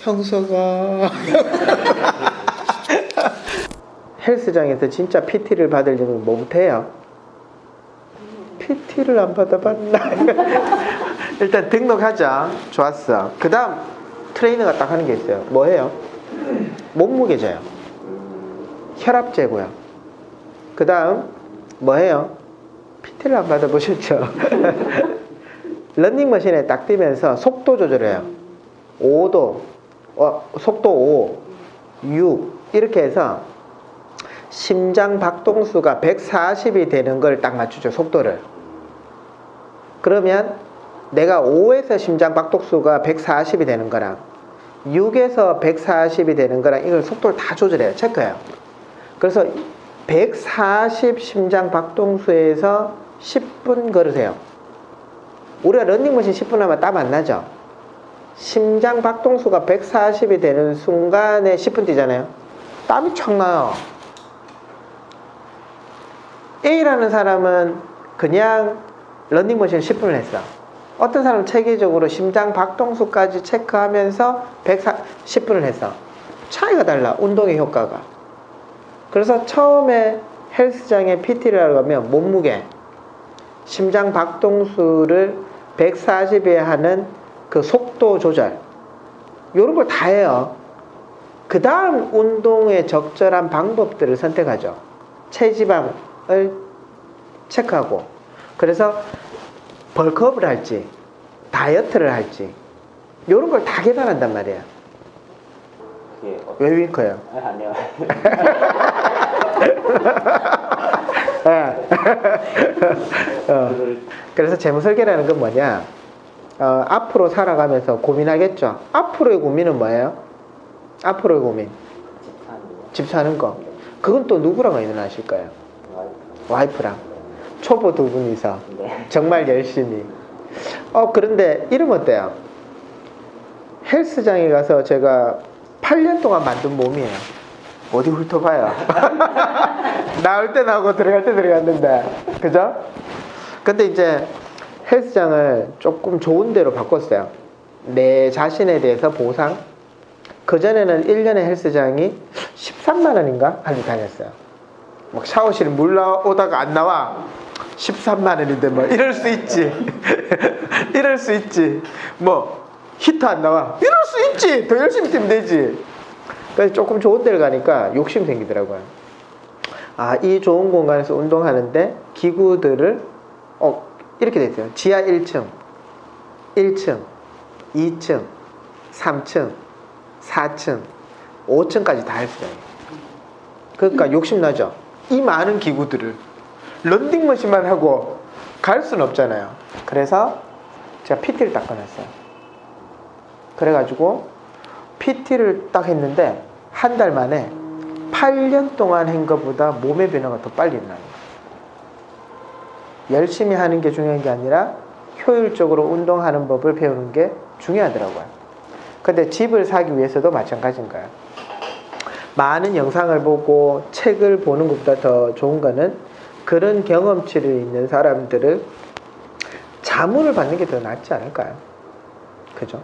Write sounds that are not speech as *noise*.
형서가 *laughs* 헬스장에서 진짜 PT를 받으려면 뭐부터 해요? PT를 안 받아봤나? *laughs* 일단 등록하자. 좋았어. 그 다음 트레이너가 딱 하는 게 있어요. 뭐 해요? 몸무게 재요. 혈압 재고요. 그 다음 뭐 해요? PT를 안 받아보셨죠? *laughs* 런닝머신에 딱 뛰면서 속도 조절해요. 5도, 어, 속도 5, 6 이렇게 해서 심장 박동수가 140이 되는 걸 딱 맞추죠. 속도를. 그러면 내가 5에서 심장 박동수가 140이 되는 거랑 6에서 140이 되는 거랑 이걸 속도를 다 조절해요. 체크해요. 그래서 140 심장 박동수에서 10분 걸으세요. 우리가 런닝머신 10분 하면 땀 안 나죠? 심장 박동수가 140이 되는 순간에 10분 뛰잖아요. 땀이 촥 나요. A라는 사람은 그냥 런닝머신 10분을 했어. 어떤 사람은 체계적으로 심장 박동수까지 체크하면서 110분을 했어. 차이가 달라, 운동의 효과가. 그래서 처음에 헬스장에 PT를 하러 가면 몸무게, 심장 박동수를 140에 하는 그 속도 조절, 이런 걸 다 해요. 그 다음 운동에 적절한 방법들을 선택하죠. 체지방을 체크하고. 그래서 벌크업을 할지, 다이어트를 할지, 이런 걸 다 계산한단 말이에요. 왜 윙크요? *laughs* 아, 아니요. 예. *laughs* 어, 그래서 재무 설계라는 건 뭐냐? 어, 앞으로 살아가면서 고민하겠죠. 앞으로의 고민은 뭐예요? 앞으로의 고민. 집 사는 집 사는 거. 그건 또 누구랑 의논하실 거예요? 와이프. 와이프랑. 초보 두 분이서. 네. 정말 열심히. 어, 그런데 이름 어때요? 헬스장에 가서 제가 8년 동안 만든 몸이에요. 어디 훑어봐요. *laughs* 나올 때 나오고 들어갈 때 들어갔는데. 그죠? 근데 이제 헬스장을 조금 좋은 데로 바꿨어요. 내 자신에 대해서 보상. 그전에는 1년에 헬스장이 13만 원인가? 하고 다녔어요. 막 샤워실 물 나오다가 안 나와. 13만 원인데 뭐 이럴 수 있지. *laughs* 이럴 수 있지. 뭐 히트 안 나와. 이럴 수 있지. 더 열심히 뛰면 되지. 그래서 조금 좋은 데를 가니까 욕심 생기더라고요. 아, 이 좋은 공간에서 운동하는데 기구들을 어, 이렇게 돼 있어요. 지하 1층, 1층, 2층, 3층, 4층, 5층까지 다 헬스장이에요. 그러니까 욕심나죠. 이 많은 기구들을 런닝머신만 하고 갈 수는 없잖아요. 그래서 제가 PT를 딱 꺼냈어요. 그래가지고 PT를 딱 했는데 한 달 만에 8년 동안 한 것보다 몸의 변화가 더 빨리 일어나요. 열심히 하는 게 중요한 게 아니라 효율적으로 운동하는 법을 배우는 게 중요하더라고요. 근데 집을 사기 위해서도 마찬가지인 거예요. 많은 영상을 보고 책을 보는 것보다 더 좋은 거는 그런 경험치를 있는 사람들을 자문을 받는 게 더 낫지 않을까요? 그죠?